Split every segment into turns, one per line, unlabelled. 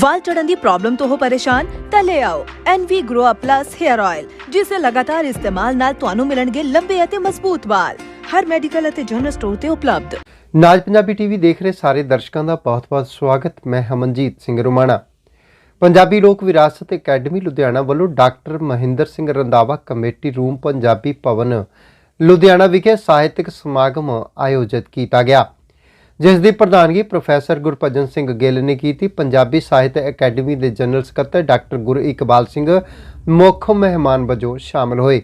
ਵਾਲ ਝੜਨ ਦੀ problem ਤੋਂ ਹੋ ਪਰੇਸ਼ਾਨ, ਤਾਂ ਲੈ ਆਓ NV Grow Up Plus Hair Oil ਜਿਸ ਦੇ ਲਗਾਤਾਰ ਇਸਤੇਮਾਲ ਨਾਲ ਤੁਹਾਨੂੰ ਮਿਲਣਗੇ ਲੰਬੇ ਅਤੇ ਮਜ਼ਬੂਤ ਵਾਲ। ਹਰ ਮੈਡੀਕਲ ਅਤੇ ਜਨਰਲ ਸਟੋਰ ਤੇ ਉਪਲਬਧ।
ਨਾਜ ਪੰਜਾਬੀ ਟੀਵੀ ਦੇਖ ਰਹੇ ਸਾਰੇ ਦਰਸ਼ਕਾਂ ਦਾ ਬਹੁਤ-ਬਹੁਤ ਸਵਾਗਤ। ਮੈਂ ਹਮਨਜੀਤ ਸਿੰਘ ਰੁਮਾਣਾ। ਪੰਜਾਬੀ ਲੋਕ ਵਿਰਾਸਤ ਅਕੈਡਮੀ ਲੁਧਿਆਣਾ ਵੱਲੋਂ doctor Mahinder Singh Randhawa committee room Punjabi Bhawan, Ludhiana ਵਿਖੇ ਸਾਹਿਤਕ ਸਮਾਗਮ ਆਯੋਜਿਤ ਕੀਤਾ ਗਿਆ। ਜਿਸ ਦੀ ਪ੍ਰਧਾਨਗੀ ਪ੍ਰੋਫੈਸਰ ਗੁਰਭਜਨ ਸਿੰਘ ਗਿੱਲ ਨੇ ਕੀਤੀ। ਪੰਜਾਬੀ ਸਾਹਿਤ ਅਕੈਡਮੀ ਦੇ ਜਨਰਲ ਸਕੱਤਰ ਡਾਕਟਰ ਗੁਰ ਇਕਬਾਲ ਸਿੰਘ ਮੁੱਖ ਮਹਿਮਾਨ ਵਜੋਂ ਸ਼ਾਮਲ ਹੋਏ।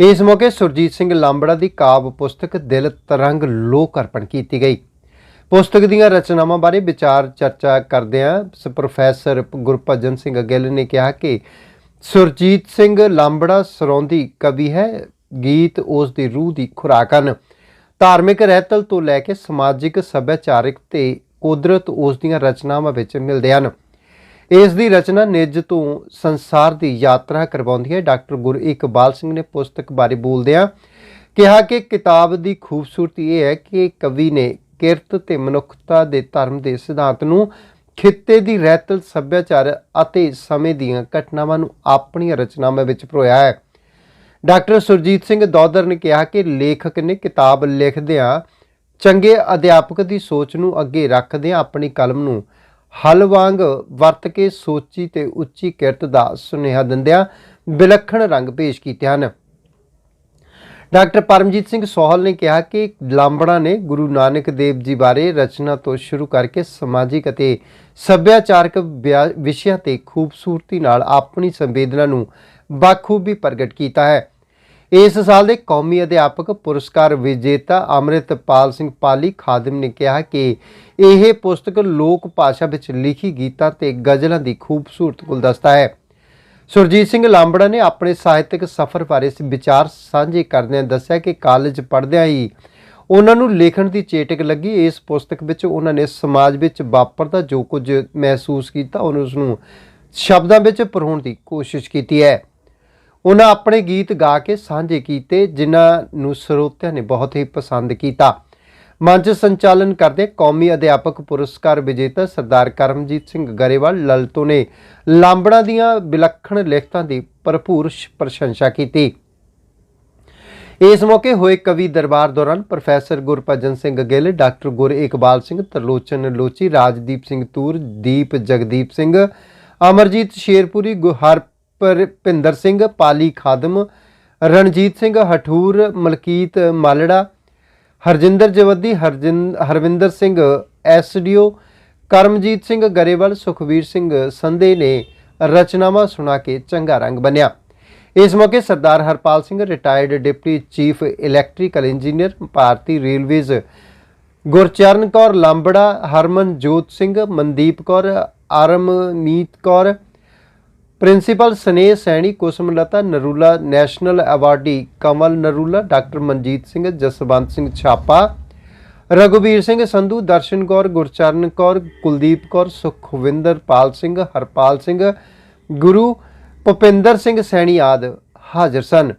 ਇਸ ਮੌਕੇ ਸੁਰਜੀਤ ਸਿੰਘ ਲਾਂਬੜਾ ਦੀ ਕਾਵ ਪੁਸਤਕ ਦਿਲ ਤਰੰਗ ਲੋਕ ਅਰਪਣ ਕੀਤੀ ਗਈ। ਪੁਸਤਕ ਦੀਆਂ ਰਚਨਾਵਾਂ ਬਾਰੇ ਵਿਚਾਰ ਚਰਚਾ ਕਰਦਿਆਂ ਸ- ਪ੍ਰੋਫੈਸਰ ਗੁਰਭਜਨ ਸਿੰਘ ਗਿੱਲ ਨੇ ਕਿਹਾ ਕਿ ਸੁਰਜੀਤ ਸਿੰਘ ਲਾਂਬੜਾ ਸਰੌਂਦੀ ਕਵੀ ਹੈ। ਗੀਤ ਉਸ ਦੀ ਰੂਹ ਦੀ ਖੁਰਾਕ ਹਨ। ਧਾਰਮਿਕ ਰਹਿਤਲ ਤੋਂ ਲੈ ਕੇ ਸਮਾਜਿਕ, ਸੱਭਿਆਚਾਰਿਕ ਤੇ ਕੁਦਰਤ ਉਸ ਦੀਆਂ ਰਚਨਾਵਾਂ ਵਿੱਚ ਮਿਲਦੇ ਹਨ। ਇਸ ਦੀ ਰਚਨਾ ਨਿੱਜ ਤੋਂ ਸੰਸਾਰ ਦੀ ਯਾਤਰਾ ਕਰਵਾਉਂਦੀ ਹੈ। ਡਾਕਟਰ ਗੁਰ ਇਕਬਾਲ ਸਿੰਘ ਨੇ ਪੁਸਤਕ ਬਾਰੇ ਬੋਲਦਿਆਂ ਕਿਹਾ ਕਿ ਕਿਤਾਬ ਦੀ ਖੂਬਸੂਰਤੀ ਇਹ ਹੈ ਕਿ ਕਵੀ ਨੇ ਕਿਰਤ ਤੇ ਮਨੁੱਖਤਾ ਦੇ ਧਰਮ ਦੇ ਸਿਧਾਂਤ ਨੂੰ ਖਿੱਤੇ ਦੀ ਰਹਿਤਲ, ਸੱਭਿਆਚਾਰ ਅਤੇ ਸਮੇਂ ਦੀਆਂ ਘਟਨਾਵਾਂ ਨੂੰ ਆਪਣੀਆਂ ਰਚਨਾਵਾਂ ਵਿੱਚ ਪਰੋਇਆ ਹੈ। ਡਾਕਟਰ ਸੁਰਜੀਤ ਸਿੰਘ ਦੌਦਰ ਨੇ ਕਿਹਾ ਕਿ ਲੇਖਕ ਨੇ ਕਿਤਾਬ ਲਿਖਦਿਆਂ ਚੰਗੇ ਅਧਿਆਪਕ ਦੀ ਸੋਚ ਨੂੰ ਅੱਗੇ ਰੱਖਦਿਆਂ ਆਪਣੀ ਕਲਮ ਨੂੰ ਹਲ ਵਾਂਗ ਵਰਤ ਕੇ ਸੋਚੀ ਤੇ ਉੱਚੀ ਕਿਰਤ ਦਾ ਸੁਨੇਹਾ ਦਿੰਦਿਆਂ ਵਿਲੱਖਣ ਰੰਗ ਪੇਸ਼ ਕੀਤੇ ਹਨ। ਡਾਕਟਰ ਪਰਮਜੀਤ ਸਿੰਘ ਸੋਹਲ ਨੇ ਕਿਹਾ ਕਿ ਲਾਂਬੜਾ ਨੇ ਗੁਰੂ ਨਾਨਕ ਦੇਵ ਜੀ ਬਾਰੇ ਰਚਨਾ ਤੋਂ ਸ਼ੁਰੂ ਕਰਕੇ ਸਮਾਜਿਕ ਅਤੇ ਸੱਭਿਆਚਾਰਕ ਵਿਆ- ਵਿਸ਼ਿਆਂ ਤੇ ਖੂਬਸੂਰਤੀ ਨਾਲ ਆਪਣੀ ਸੰਵੇਦਨਾ ਨੂੰ ਬਾਖੂਬੀ ਪ੍ਰਗਟ ਕੀਤਾ ਹੈ। ਇਸ ਸਾਲ ਦੇ ਕੌਮੀ ਅਧਿਆਪਕ ਪੁਰਸਕਾਰ ਵਿਜੇਤਾ ਅੰਮ੍ਰਿਤਪਾਲ ਸਿੰਘ ਪਾਲੀ ਖਾਦਮ ਨੇ ਕਿਹਾ ਕਿ ਇਹ ਪੁਸਤਕ ਲੋਕ ਭਾਸ਼ਾ ਵਿੱਚ ਲਿਖੀ ਗੀਤਾਂ ਤੇ ਗਜ਼ਲਾਂ ਦੀ ਖੂਬਸੂਰਤ ਗੁਲਦਸਤਾ ਹੈ। ਸੁਰਜੀਤ ਸਿੰਘ ਲਾਂਬੜਾ ਨੇ ਆਪਣੇ ਸਾਹਿਤਕ ਸਫ਼ਰ ਬਾਰੇ ਸ- ਵਿਚਾਰ ਸਾਂਝੇ ਕਰਦਿਆਂ ਦੱਸਿਆ ਕਿ ਕਾਲਜ ਪੜ੍ਹਦਿਆਂ ਹੀ ਉਹਨਾਂ ਨੂੰ ਲਿਖਣ ਦੀ ਚੇਟਕ ਲੱਗੀ। ਇਸ ਪੁਸਤਕ ਵਿੱਚ ਉਹਨਾਂ ਨੇ ਸਮਾਜ ਵਿੱਚ ਵਾਪਰਦਾ ਜੋ ਕੁਝ ਮਹਿਸੂਸ ਕੀਤਾ, ਉਹਨੂੰ ਉਸ ਨੂੰ ਸ਼ਬਦਾਂ ਵਿੱਚ ਪਰੋਣ ਦੀ ਕੋਸ਼ਿਸ਼ ਕੀਤੀ ਹੈ। ਉਹਨਾਂ ਆਪਣੇ ਗੀਤ ਗਾ ਕੇ ਸਾਂਝੇ ਕੀਤੇ, ਜਿਨ੍ਹਾਂ ਨੂੰ ਸਰੋਤਿਆਂ ਨੇ ਬਹੁਤ ਹੀ ਪਸੰਦ ਕੀਤਾ। ਮੰਚ ਸੰਚਾਲਨ ਕਰਦੇ ਕੌਮੀ ਅਧਿਆਪਕ ਪੁਰਸਕਾਰ ਵਿਜੇਤਾ ਸਰਦਾਰ ਕਰਮਜੀਤ ਸਿੰਘ ਗਰੇਵਾਲ ਲਲਤੋ ਨੇ ਲਾਂਬੜਾ ਦੀਆਂ ਵਿਲੱਖਣ ਲਿਖਤਾਂ ਦੀ ਭਰਪੂਰ ਪ੍ਰਸ਼ੰਸਾ ਕੀਤੀ। ਇਸ ਮੌਕੇ ਹੋਏ ਕਵੀ ਦਰਬਾਰ ਦੌਰਾਨ ਪ੍ਰੋਫੈਸਰ ਗੁਰਭਜਨ ਸਿੰਘ ਗਿੱਲ, ਡਾਕਟਰ ਗੁਰ ਇਕਬਾਲ ਸਿੰਘ, ਤਰਲੋਚਨ ਲੋਚੀ, ਰਾਜਦੀਪ ਸਿੰਘ ਤੂਰ, ਦੀਪ ਜਗਦੀਪ ਸਿੰਘ, ਅਮਰਜੀਤ ਸ਼ੇਰਪੁਰੀ ਗੁ- ਭਿੰਦਰ ਸਿੰਘ, ਪਾਲੀ ਖਾਦਮ, ਰਣਜੀਤ ਸਿੰਘ ਹਠੂਰ, ਮਲਕੀਤ ਮਾਲੜਾ, ਹਰਜਿੰਦਰ ਜਵੱਦੀ, ਹਰਜਿੰ- ਹਰਵਿੰਦਰ ਸਿੰਘ ਐਸਡੀਓ ਕਰਮਜੀਤ ਸਿੰਘ ਗਰੇਵਾਲ, ਸੁਖਵੀਰ ਸਿੰਘ ਸੰਧੇ ਨੇ ਰਚਨਾਵਾਂ ਸੁਣਾ ਕੇ ਚੰਗਾ ਰੰਗ ਬੰਨਿਆ। ਇਸ ਮੌਕੇ Sardar Harpal Singh retired deputy chief electrical engineer, ਭਾਰਤੀ railways, Gurcharan Kaur Lambra, Harmanjot Singh, Mandeep Kaur, Armanit Kaur principal Sneh Saini, Kusumlata Narula, national awardee Kamal Narula, doctor Manjit Singh, Jaswant Singh Chhapa, ਰਘੁਵੀਰ Singh Sandhu, ਦਰਸ਼ਨ ਕੌਰ, ਗੁਰਚਰਨ ਕੌਰ, ਕੁਲਦੀਪ ਕੌਰ, ਸੁਖਵਿੰਦਰ ਪਾਲ ਸਿੰਘ, ਹਰਪਾਲ ਸਿੰਘ, ਗੁਰੂ ਭੁਪਿੰਦਰ ਸਿੰਘ ਸੈਣੀ ਆਦ ਹਾਜ਼ਰ ਸਨ।